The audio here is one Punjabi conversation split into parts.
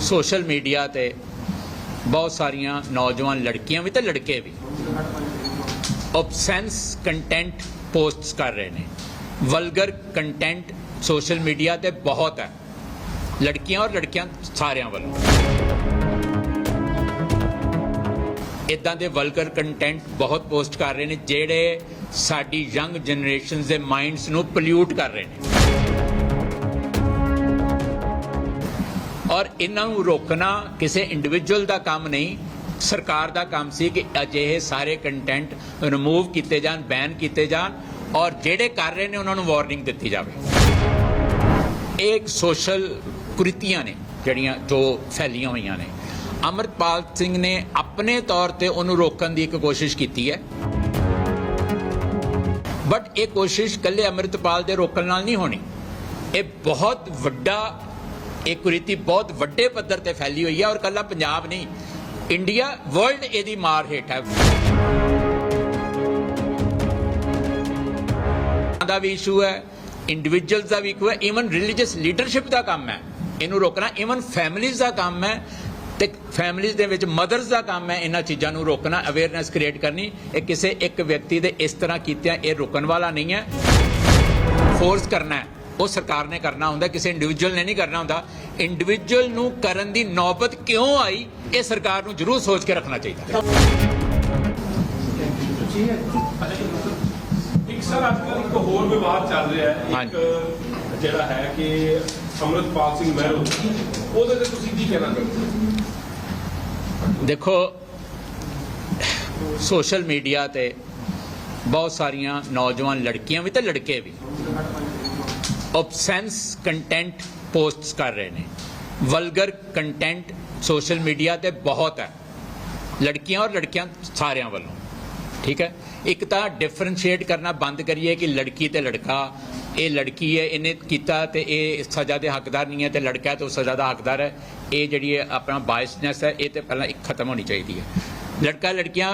ਸੋਸ਼ਲ ਮੀਡੀਆ ਤੇ ਬਹੁਤ ਸਾਰੀਆਂ ਨੌਜਵਾਨ ਲੜਕੀਆਂ ਵੀ ਤੇ ਲੜਕੇ ਵੀ ਆਬਸੈਂਸ ਕੰਟੈਂਟ ਪੋਸਟਸ ਕਰ ਰਹੇ ਨੇ। ਵਲਗਰ ਕੰਟੈਂਟ ਸੋਸ਼ਲ ਮੀਡੀਆ ਤੇ ਬਹੁਤ ਹੈ। ਲੜਕੀਆਂ ਔਰ ਲੜਕਿਆਂ ਸਾਰਿਆਂ ਵੱਲੋਂ। ਇਦਾਂ ਦੇ ਵਲਗਰ ਕੰਟੈਂਟ ਬਹੁਤ ਪੋਸਟ ਕਰ ਰਹੇ ਨੇ, ਜਿਹੜੇ ਸਾਡੀ ਯੰਗ ਜਨਰੇਸ਼ਨ ਦੇ ਮਾਈਂਡਸ ਨੂੰ ਪੋਲਿਊਟ ਕਰ ਰਹੇ ਨੇ। ਔਰ ਇਹਨਾਂ ਨੂੰ ਰੋਕਣਾ ਕਿਸੇ ਇੰਡੀਵਿਜੂਅਲ ਦਾ ਕੰਮ ਨਹੀਂ, ਸਰਕਾਰ ਦਾ ਕੰਮ ਸੀ ਕਿ ਅਜਿਹੇ ਸਾਰੇ ਕੰਟੈਂਟ ਰਿਮੂਵ ਕੀਤੇ ਜਾਣ ਬੈਨ ਕੀਤੇ ਜਾਣ ਔਰ ਜਿਹੜੇ ਕਰ ਰਹੇ ਨੇ ਉਹਨਾਂ ਨੂੰ ਵਾਰਨਿੰਗ ਦਿੱਤੀ ਜਾਵੇ। ਇਹ ਇੱਕ ਸੋਸ਼ਲ ਕੁਰੀਤੀਆਂ ਨੇ ਜਿਹੜੀਆਂ ਜੋ ਫੈਲੀਆਂ ਹੋਈਆਂ ਨੇ। ਅਮਰਪਾਲ ਸਿੰਘ ਨੇ ਆਪਣੇ ਤੌਰ ਤੇ ਉਹਨੂੰ ਰੋਕਣ ਦੀ ਇੱਕ ਕੋਸ਼ਿਸ਼ ਕੀਤੀ ਹੈ। ਬਟ ਇਹ ਕੋਸ਼ਿਸ਼ ਕੱਲੇ ਅਮਰਿਤਪਾਲ ਦੇ ਰੋਕਣ ਨਾਲ ਨਹੀਂ ਹੋਣੀ। ਇਹ ਬਹੁਤ ਵੱਡਾ ਇਹ ਕੁਰੀਤੀ ਬਹੁਤ ਵੱਡੇ ਪੱਧਰ ਤੇ ਫੈਲੀ ਹੋਈ ਹੈ ਔਰ ਕੱਲਾ ਪੰਜਾਬ ਨਹੀਂ ਇੰਡੀਆ ਵਰਲਡ ਇਹਦੀ ਮਾਰ ਹੇਠ ਹੈ। ਦਾ ਵੀ ਇਸ਼ੂ ਹੈ ਇੰਡੀਵਿਜੂਅਲਸ ਦਾ ਵੀ ਇਸ਼ੂ ਹੈ ਇਵਨ ਰਿਲੀਜੀਅਸ ਲੀਡਰਸ਼ਿਪ ਦਾ ਕੰਮ ਹੈ। ਇਹਨੂੰ ਰੋਕਣਾ ਇਵਨ ਫੈਮਿਲੀਜ਼ ਦਾ ਕੰਮ ਹੈ ਤੇ ਫੈਮਿਲੀਜ਼ ਦੇ ਵਿੱਚ ਮਦਰਸ ਦਾ ਕੰਮ ਹੈ, ਇਹਨਾਂ ਚੀਜ਼ਾਂ ਨੂੰ ਰੋਕਣਾ ਅਵੇਅਰਨੈਸ ਕ੍ਰੀਏਟ ਕਰਨੀ। ਇਹ ਕਿਸੇ ਇੱਕ ਵਿਅਕਤੀ ਦੇ ਇਸ ਤਰ੍ਹਾਂ ਕੀਤਿਆਂ ਇਹ ਰੋਕਣ ਵਾਲਾ ਨਹੀਂ ਹੈ। ਫੋਰਸ ਕਰਨਾ ਹੈ। ਉਹ ਸਰਕਾਰ ਨੇ ਕਰਨਾ ਹੁੰਦਾ ਕਿਸੇ ਇੰਡੀਵਿਜੂਅਲ ਨੇ ਨਹੀਂ ਕਰਨਾ ਹੁੰਦਾ। ਇੰਡੀਵਿਜੂਅਲ ਨੂੰ ਕਰਨ ਦੀ ਨੌਬਤ ਕਿਉਂ ਆਈ ਇਹ ਸਰਕਾਰ ਨੂੰ ਜ਼ਰੂਰ ਸੋਚ ਕੇ ਰੱਖਣਾ ਚਾਹੀਦਾ। ਹੈ ਇੱਕ ਸਰ ਅੱਜ ਕੱਲ੍ਹ ਇੱਕ ਹੋਰ ਵਿਵਾਦ ਚੱਲ ਰਿਹਾ ਹੈ। ਇੱਕ ਜਿਹੜਾ ਹੈ ਕਿ ਅੰਮ੍ਰਿਤਪਾਲ ਸਿੰਘ ਮਹਿਰੋ ਉਹਦੇ ਤੇ ਤੁਸੀਂ ਕੀ ਕਹਿਣਾ ਚਾਹੁੰਦੇ ਦੇਖੋ ਸੋਸ਼ਲ ਮੀਡੀਆ ਤੇ ਬਹੁਤ ਸਾਰੀਆਂ ਨੌਜਵਾਨ ਲੜਕੀਆਂ ਵੀ ਤੇ ਲੜਕੇ ਵੀ। ਆਬਸੈਂਸ ਕੰਟੈਂਟ ਪੋਸਟਸ ਕਰ ਰਹੇ ਨੇ ਵਲਗਰ ਕੰਟੈਂਟ ਸੋਸ਼ਲ ਮੀਡੀਆ ਤੇ ਬਹੁਤ ਹੈ ਲੜਕੀਆਂ ਔਰ ਲੜਕਿਆਂ ਸਾਰਿਆਂ ਵੱਲੋਂ ਠੀਕ ਹੈ ਇੱਕ ਤਾਂ ਡਿਫਰੈਂਸ਼ੀਏਟ ਕਰਨਾ ਬੰਦ ਕਰੀਏ ਕਿ ਲੜਕੀ ਤੇ ਲੜਕਾ ਇਹ ਲੜਕੀ ਹੈ ਇਹਨੇ ਕੀਤਾ ਤੇ ਇਹ ਸਜ਼ਾ ਦੇ ਹੱਕਦਾਰ ਨਹੀਂ ਹੈ ਤੇ ਲੜਕਾ ਹੈ ਤੇ ਸਜ਼ਾ ਦਾ ਹੱਕਦਾਰ ਹੈ ਇਹ ਜਿਹੜੀ ਹੈ ਆਪਣਾ ਬਾਇਸਨੈਸ ਹੈ ਇਹ ਤੇ ਪਹਿਲਾਂ ਇੱਕ ਖਤਮ ਹੋਣੀ ਚਾਹੀਦੀ ਹੈ ਲੜਕਾ ਲੜਕੀਆਂ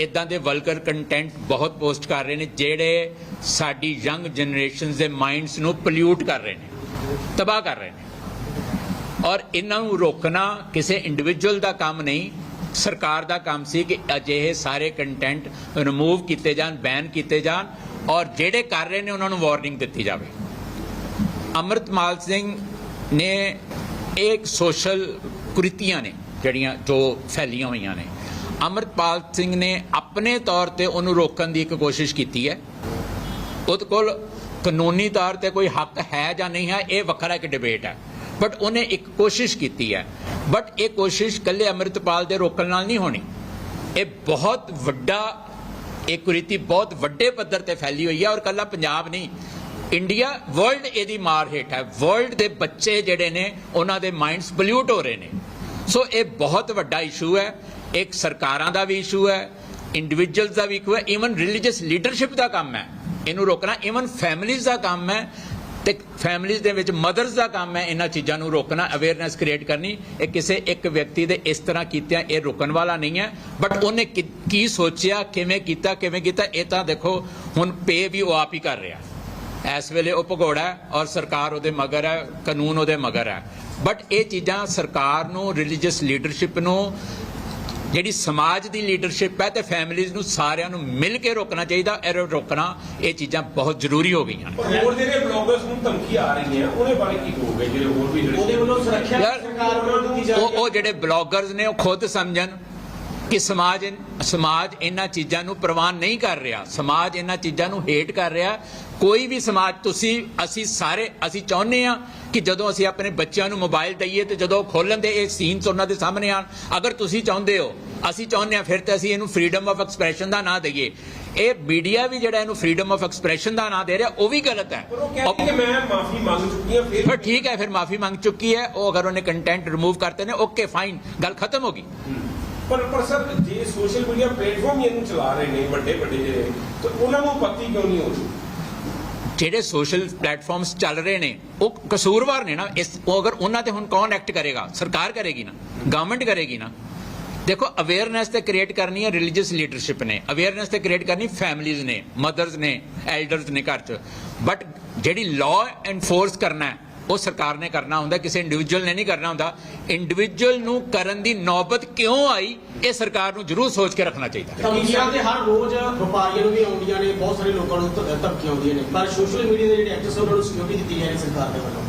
ਇਦਾਂ ਦੇ ਵਲਗਰ ਕੰਟੈਂਟ ਬਹੁਤ ਪੋਸਟ ਕਰ ਰਹੇ ਨੇ, ਜਿਹੜੇ ਸਾਡੀ ਯੰਗ ਜਨਰੇਸ਼ਨ ਦੇ ਮਾਈਂਡਸ ਨੂੰ ਪੋਲਿਊਟ ਕਰ ਰਹੇ ਨੇ, ਤਬਾਹ ਕਰ ਰਹੇ ਨੇ। ਔਰ ਇਹਨਾਂ ਨੂੰ ਰੋਕਣਾ ਕਿਸੇ ਇੰਡੀਵਿਜੂਅਲ ਦਾ ਕੰਮ ਨਹੀਂ, ਸਰਕਾਰ ਦਾ ਕੰਮ ਸੀ ਕਿ ਅਜਿਹੇ ਸਾਰੇ ਕੰਟੈਂਟ ਰਿਮੂਵ ਕੀਤੇ ਜਾਣ ਬੈਨ ਕੀਤੇ ਜਾਣ, ਔਰ ਜਿਹੜੇ ਕਰ ਰਹੇ ਨੇ ਉਹਨਾਂ ਨੂੰ ਵਾਰਨਿੰਗ ਦਿੱਤੀ ਜਾਵੇ। ਅਮਰਤਮਾਲ ਸਿੰਘ ਨੇ ਇਹ ਇੱਕ ਸੋਸ਼ਲ ਕੁਰੀਤੀਆਂ ਨੇ ਜਿਹੜੀਆਂ ਜੋ ਫੈਲੀਆਂ ਹੋਈਆਂ ਨੇ। ਅਮਰਪਾਲ ਸਿੰਘ ਨੇ ਆਪਣੇ ਤੌਰ ਤੇ ਉਹਨੂੰ ਰੋਕਣ ਦੀ ਇੱਕ ਕੋਸ਼ਿਸ਼ ਕੀਤੀ ਹੈ। ਉਹਦੇ ਕੋਲ ਕਾਨੂੰਨੀ ਤੌਰ ਤੇ ਕੋਈ ਹੱਕ ਹੈ ਜਾਂ ਨਹੀਂ ਹੈ, ਇਹ ਵੱਖਰਾ ਇੱਕ ਡਿਬੇਟ ਹੈ। ਬਟ ਉਹਨੇ ਇੱਕ ਕੋਸ਼ਿਸ਼ ਕੀਤੀ ਹੈ। ਬਟ ਇਹ ਕੋਸ਼ਿਸ਼ ਕੱਲੇ ਅਮਰਿਤਪਾਲ ਦੇ ਰੋਕਣ ਨਾਲ ਨਹੀਂ ਹੋਣੀ। ਇਹ ਬਹੁਤ ਵੱਡਾ, ਇਹ ਕੁਰੀਤੀ ਬਹੁਤ ਵੱਡੇ ਪੱਧਰ ਤੇ ਫੈਲੀ ਹੋਈ ਹੈ ਔਰ ਕੱਲਾ ਪੰਜਾਬ ਨਹੀਂ। ਇੰਡੀਆ ਵਰਲਡ ਇਹਦੀ ਮਾਰ ਹੇਠ ਹੈ। ਵਰਲਡ ਦੇ ਬੱਚੇ ਜਿਹੜੇ ਨੇ, ਉਹਨਾਂ ਦੇ ਮਾਈਂਡਸ ਪੋਲਿਊਟ ਹੋ ਰਹੇ ਨੇ। ਸੋ ਇਹ ਬਹੁਤ ਵੱਡਾ ਇਸ਼ੂ ਹੈ। ਇੱਕ ਸਰਕਾਰਾਂ ਦਾ ਵੀ ਇਸ਼ੂ ਹੈ ਇੰਡੀਵਿਜੂਅਲਸ ਦਾ ਵੀ ਇਸ਼ੂ ਹੈ ਇਵਨ ਰਿਲੀਜੀਅਸ ਲੀਡਰਸ਼ਿਪ ਦਾ ਕੰਮ ਹੈ। ਇਹਨੂੰ ਰੋਕਣਾ ਇਵਨ ਫੈਮਿਲੀਜ਼ ਦਾ ਕੰਮ ਹੈ ਤੇ ਫੈਮਿਲੀਜ਼ ਦੇ ਵਿੱਚ ਮਦਰਸ ਦਾ ਕੰਮ ਹੈ, ਇਹਨਾਂ ਚੀਜ਼ਾਂ ਨੂੰ ਰੋਕਣਾ ਅਵੇਅਰਨੈਸ ਕ੍ਰੀਏਟ ਕਰਨੀ। ਇਹ ਕਿਸੇ ਇੱਕ ਵਿਅਕਤੀ ਦੇ ਇਸ ਤਰ੍ਹਾਂ ਕੀਤਿਆਂ ਇਹ ਰੁਕਣ ਵਾਲਾ ਨਹੀਂ ਹੈ। ਬਟ ਉਹਨੇ ਕੀ- ਸੋਚਿਆ, ਕਿਵੇਂ ਕੀਤਾ ਕਿਵੇਂ ਕੀਤਾ, ਇਹ ਤਾਂ ਦੇਖੋ, ਹੁਣ ਪੇ ਵੀ ਉਹ ਆਪ ਹੀ ਕਰ ਰਿਹਾ। ਇਸ ਵੇਲੇ ਉਹ ਭਗੌੜਾ ਔਰ ਸਰਕਾਰ ਉਹਦੇ ਮਗਰ ਹੈ, ਕਾਨੂੰਨ ਉਹਦੇ ਮਗਰ ਹੈ। ਬਟ ਇਹ ਚੀਜ਼ਾਂ ਸਰਕਾਰ ਨੂੰ ਰਿਲੀਜੀਅਸ ਲੀਡਰਸ਼ਿਪ ਨੂੰ ਜਿਹੜੀ ਸਮਾਜ ਦੀ ਲੀਡਰਸ਼ਿਪ ਹੈ ਤੇ ਫੈਮਿਲੀਜ਼ ਨੂੰ ਸਾਰਿਆਂ ਨੂੰ ਮਿਲ ਕੇ ਰੋਕਣਾ ਚਾਹੀਦਾ ਇਹ ਰੋਕਣਾ ਇਹ ਚੀਜ਼ਾਂ ਬਹੁਤ ਜ਼ਰੂਰੀ ਹੋ ਗਈਆਂ ਹੋਰ ਜਿਹੜੇ ਬਲੌਗਰਸ ਨੂੰ ਧਮਕੀ ਆ ਰਹੀਆਂ ਉਹਦੇ ਬਾਰੇ ਕੀ ਕਹੋਗੇ? ਜਿਹੜੇ ਹੋਰ ਵੀ ਜਿਹੜੇ ਉਹਦੇ ਵੱਲੋਂ ਸੁਰੱਖਿਆ ਸਰਕਾਰ ਵੱਲੋਂ ਦਿੱਤੀ ਜਾ ਉਹ ਰਹੀ ਹੈ। ਉਹ ਜਿਹੜੇ ਬਲੌਗਰਸ ਨੇ ਉਹ ਖੁਦ ਸਮਝਣ। ਕਿ ਸਮਾਜ ਸਮਾਜ ਇਹਨਾਂ ਚੀਜ਼ਾਂ ਨੂੰ ਪ੍ਰਵਾਨ ਨਹੀਂ ਕਰ ਰਿਹਾ। ਸਮਾਜ ਇਹਨਾਂ ਚੀਜ਼ਾਂ ਨੂੰ ਹੇਟ ਕਰ ਰਿਹਾ। ਕੋਈ ਵੀ ਸਮਾਜ ਤੁਸੀਂ ਅਸੀਂ ਸਾਰੇ ਅਸੀਂ ਚਾਹੁੰਦੇ ਆ ਕਿ ਜਦੋਂ ਅਸੀਂ ਆਪਣੇ ਬੱਚਿਆਂ ਨੂੰ ਮੋਬਾਈਲ ਦਈਏ ਤੇ ਜਦੋਂ ਖੋਲਣ ਦੇ ਇਹ ਸੀਨਸ ਉਹਨਾਂ ਦੇ ਸਾਹਮਣੇ ਆਣ ਅਗਰ ਤੁਸੀਂ ਚਾਹੁੰਦੇ ਹੋ ਅਸੀਂ ਚਾਹੁੰਦੇ ਆ ਫਿਰ ਤਾਂ ਅਸੀਂ ਇਹਨੂੰ ਫਰੀडम ਆਫ ਐਕਸਪ੍ਰੈਸ਼ਨ ਦਾ ਨਾਂ ਦਈਏ। ਇਹ ਮੀਡੀਆ ਵੀ ਜਿਹੜਾ ਇਹਨੂੰ ਫਰੀडम ਆਫ ਐਕਸਪ੍ਰੈਸ਼ਨ ਦਾ ਨਾਂ ਦੇ ਰਿਹਾ ਉਹ ਵੀ ਗਲਤ ਹੈ। ਮੈਂ ਮਾਫੀ ਮੰਗ ਚੁੱਕੀ ਹਾਂ ਫਿਰ ਠੀਕ ਹੈ ਫਿਰ ਮਾਫੀ ਮੰਗ ਚੁੱਕੀ ਹੈ। ਉਹ ਅਗਰ ਉਹਨੇ ਕੰਟੈਂਟ ਰਿਮੂਵ ਕਰਤੇ ਨੇ ਓਕੇ ਫਾਈਨ ਗੱਲ ਖਤਮ ਹੋ ਗਈ। ਪਰ ਪਰ ਸਰ, ਜੇ ਸੋਸ਼ਲ ਮੀਡੀਆ ਪਲੇਟਫਾਰਮ ਹੀ ਇਹਨੂੰ ਚਲਾ ਰਹੇ ਨੇ, ਵੱਡੇ ਵੱਡੇ ਜਿਹੜੇ ਤਾਂ ਉਹਨਾਂ ਨੂੰ ਪਤੀ ਕਿਉਂ ਨਹੀਂ ਹੋ ਰਹੀ? ਜਿਹੜੇ ਸੋਸ਼ਲ ਪਲੇਟਫਾਰਮਸ ਚੱਲ ਰਹੇ ਨੇ, ਉਹ ਕਸੂਰਵਾਰ ਨੇ ਨਾ, ਇਸ ਉਹ ਅਗਰ ਉਹਨਾਂ ਤੇ ਹੁਣ ਕੌਣ ਐਕਟ ਕਰੇਗਾ? ਸਰਕਾਰ ਕਰੇਗੀ ਨਾ? ਗਵਰਨਮੈਂਟ ਕਰੇਗੀ ਨਾ? ਦੇਖੋ ਅਵੇਅਰਨੈਸ ਤੇ ਕ੍ਰੀਏਟ ਕਰਨੀ ਹੈ ਰਿਲੀਜੀਅਸ ਲੀਡਰਸ਼ਿਪ ਨੇ। ਅਵੇਅਰਨੈਸ ਤੇ ਕ੍ਰੀਏਟ ਕਰਨੀ ਫੈਮਿਲੀਜ਼ ਨੇ ਮਦਰਸ ਨੇ ਐਲਡਰਸ ਨੇ ਘਰ 'ਚ। ਬਟ ਜਿਹੜੀ ਲਾਅ ਐਨਫੋਰਸ ਕਰਨਾ ਹੈ ਉਹ ਸਰਕਾਰ ਨੇ ਕਰਨਾ ਹੁੰਦਾ ਕਿਸੇ ਇੰਡੀਵਿਜੂਅਲ ਨੇ ਨਹੀਂ ਕਰਨਾ ਹੁੰਦਾ। ਇੰਡੀਵਿਜੂਅਲ ਨੂੰ ਕਰਨ ਦੀ ਨੌਬਤ ਕਿਉਂ ਆਈ ਇਹ ਸਰਕਾਰ ਨੂੰ ਜ਼ਰੂਰ ਸੋਚ ਕੇ ਰੱਖਣਾ ਚਾਹੀਦਾ। ਧਮਕੀਆਂ ਤੇ ਹਰ ਰੋਜ਼ ਵਪਾਰੀਆਂ ਨੂੰ ਵੀ ਆਉਂਦੀਆਂ ਨੇ ਬਹੁਤ ਸਾਰੇ ਲੋਕਾਂ ਨੂੰ ਧਮਕੀਆਂ ਆਉਂਦੀਆਂ ਨੇ। ਪਰ ਸੋਸ਼ਲ ਮੀਡੀਆ ਦੇ ਜਿਹੜੇ ਐਕਟਰਸ ਉਹਨਾਂ ਨੂੰ ਸਿਕਿਉਰਿਟੀ ਦਿੱਤੀ ਜਾ ਰਹੀ ਸਰਕਾਰ ਦੇ ਵੱਲੋਂ।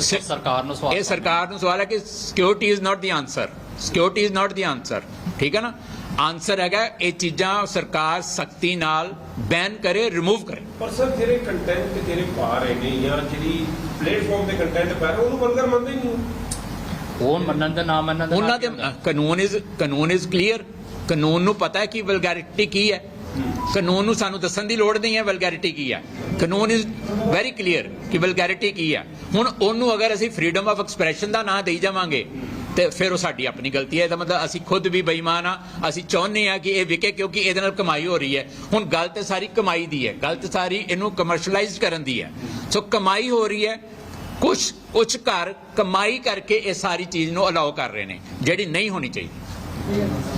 ਸਰਕਾਰ ਨੂੰ ਸਵਾਲ ਇਹ ਸਰਕਾਰ ਨੂੰ ਸਵਾਲ ਹੈ ਕਿ security is not the answer security is not the answer ਠੀਕ ਹੈ ਨਾ? ਆਨਸਰ ਹੈਗਾ ਇਹ ਚੀਜ਼ਾਂ ਸਰਕਾਰ ਸਖਤੀ ਨਾਲ ਬੈਨ ਕਰੇ ਰਿਮੂਵ ਕਰੇ। ਪਰ ਸਰ ਜਿਹੜੇ ਕੰਟੈਂਟ ਤੇ ਜਿਹੜੇ ਪਾ ਰਹੇ ਨੇ ਜਾਂ ਜਿਹੜੀ ਪਲੇਟਫਾਰਮ ਤੇ ਕੰਟੈਂਟ ਪਾ ਰਹੇ ਉਹਨੂੰ ਵਲਗਰ ਮੰਨਦੇ ਨਹੀਂ ਉਹ? ਮੰਨਣ ਦਾ ਨਾ ਮੰਨਣ ਦਾ ਉਹਨਾਂ ਦੇ ਕਾਨੂੰਨ ਇਜ਼ ਕਾਨੂੰਨ ਇਜ਼ ਕਲੀਅਰ ਕਾਨੂੰਨ ਨੂੰ ਪਤਾ ਹੈ ਕਿ ਵਲਗੈਰਿਟੀ ਕੀ ਹੈ। ਕਾਨੂੰਨ ਨੂੰ ਸਾਨੂੰ ਦੱਸਣ ਦੀ ਲੋੜ ਨਹੀਂ ਹੈ ਵਲਗੈਰਿਟੀ ਕੀ ਹੈ। ਕਾਨੂੰਨ ਇਜ਼ ਵੈਰੀ ਕਲੀਅਰ ਕਿ ਵਲਗੈਰਿਟੀ ਕੀ ਹੈ। ਹੁਣ ਉਹਨੂੰ ਅਗਰ ਅਸੀਂ ਫਰੀडम ਆਫ ਐਕਸਪ੍ਰੈਸ਼ਨ ਦਾ ਨਾਂ ਦੇਈ ਜਾਵਾਂਗੇ ਤੇ ਫਿਰ ਉਹ ਸਾਡੀ ਆਪਣੀ ਗਲਤੀ ਹੈ। ਇਹਦਾ ਮਤਲਬ ਅਸੀਂ ਖੁਦ ਵੀ ਬੇਈਮਾਨ ਆ। ਅਸੀਂ ਚਾਹੁੰਦੇ ਆ ਕਿ ਇਹ ਵਿਕੇ ਕਿਉਂਕਿ ਇਹਦੇ ਨਾਲ ਕਮਾਈ ਹੋ ਰਹੀ ਹੈ। ਹੁਣ ਗੱਲ ਤੇ ਸਾਰੀ ਕਮਾਈ ਦੀ ਹੈ। ਗੱਲ ਤੇ ਸਾਰੀ ਇਹਨੂੰ ਕਮਰਸ਼ੀਅਲਾਈਜ਼ ਕਰਨ ਦੀ ਹੈ। ਸੋ ਕਮਾਈ ਹੋ ਰਹੀ ਹੈ। ਕੁਝ ਕੁਝ ਘਰ ਕਮਾਈ ਕਰਕੇ ਇਹ ਸਾਰੀ ਚੀਜ਼ ਨੂੰ ਅਲਾਉ ਕਰ ਰਹੇ ਨੇ। ਜਿਹੜੀ ਨਹੀਂ ਹੋਣੀ ਚਾਹੀਦੀ।